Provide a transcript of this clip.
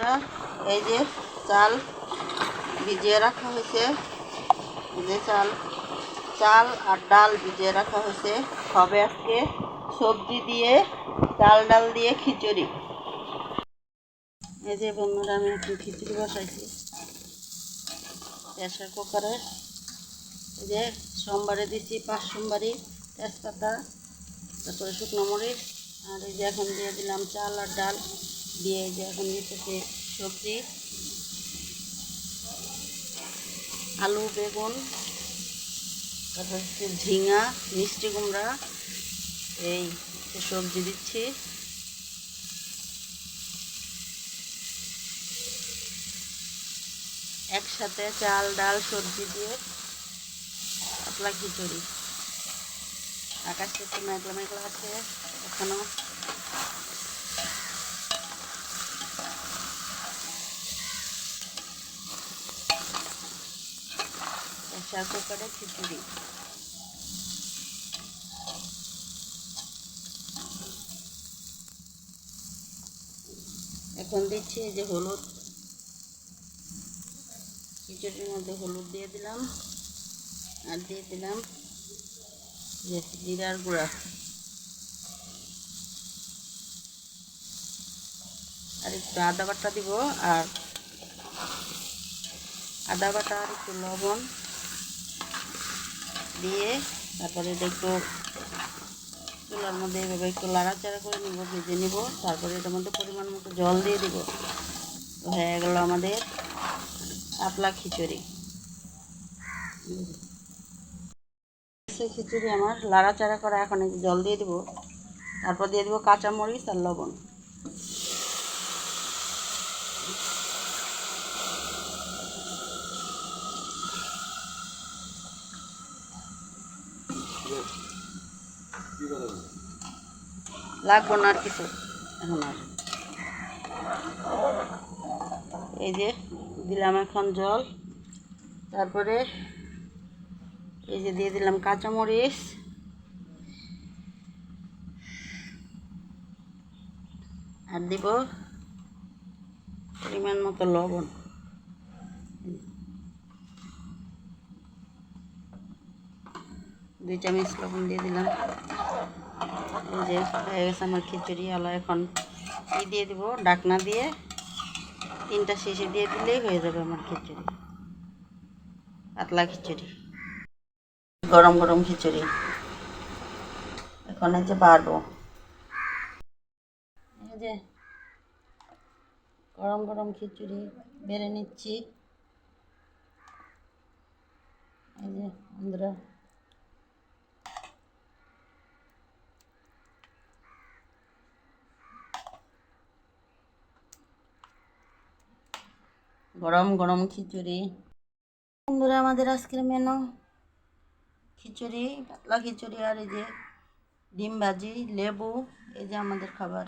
বন্ধুরা এই যে চাল ভিজিয়ে রাখা হয়েছে। যে চাল চাল আর ডাল ভিজিয়ে রাখা হয়েছে। হবে আজকে সবজি দিয়ে চাল ডাল দিয়ে খিচুড়ি। এই যে বন্ধুরা, আমি একটু খিচুড়ি বসাইছি। প্রেশার কুকারে। এই যে সোমবারে দিচ্ছি পাঁচ সোমবারই তেজপাতা, তারপরে শুকনো মরিচ, আর এই যে এখন দিয়ে দিলাম চাল আর ডাল। দিয়ে এখন দিতেছি সবজি, আলু, বেগুন, তারপর হচ্ছে ঝিঙা, মিষ্টি কুমড়া, এই সবজি দিচ্ছি। একসাথে চাল, ডাল, সবজি দিয়ে পাতলা খিচুড়ি। আকাশ একটু মেঘলা মেঘলা আছে, এখনও। প্রেশার কুকারে খিচুড়ি। এখন দিচ্ছি যে হলুদ। খিচুড়ির মধ্যে হলুদ দিয়ে দিলাম। আর দিয়ে দিলাম যে জিরার গুঁড়া। আর একটু আদা বাটা দিব আর আদা বাটা আর একটু লবণ। দিয়ে তারপরে এটা একটু চুলার মধ্যে এভাবে একটু লাড়াচাড়া করে নিব, ভেজে নিব, তারপরে এটার মধ্যে পরিমাণ মতো জল দিয়ে দিব। হয়ে গেল আমাদের আপলা খিচুড়ি। সেই খিচুড়ি আমার লাড়াচাড়া করা, এখন জল দিয়ে দিব। তারপর দিয়ে দিব কাঁচামরিচ আর লবণ। লাগবো না আর কিছু, এখন আর। এই যে দিলাম এখন জল, তারপরে এই যে দিয়ে দিলাম কাঁচামরিচ। আর দিব পরিমাণ মতো লবণ। দুই চামচ লবণ দিয়ে দিলাম। এই যে হয়ে গেছে আমার খিচুড়ি, আলা এখন ই দিয়ে দিব, ডাকনা দিয়ে। তিনটা শেষে দিয়ে দিলেই হয়ে যাবে আমার খিচুড়ি। পাতলা খিচুড়ি। গরম গরম খিচুড়ি। এখন এই যে বাড়বো। এই যে গরম গরম খিচুড়ি বেড়ে নিচ্ছি। এই যে বন্ধুরা গরম গরম খিচুড়ি। বন্ধুরা, আমাদের আজকের মেনু খিচুড়ি, পাতলা খিচুড়ি আর এই যে ডিম ভাজি, লেবু, এই যে আমাদের খাবার।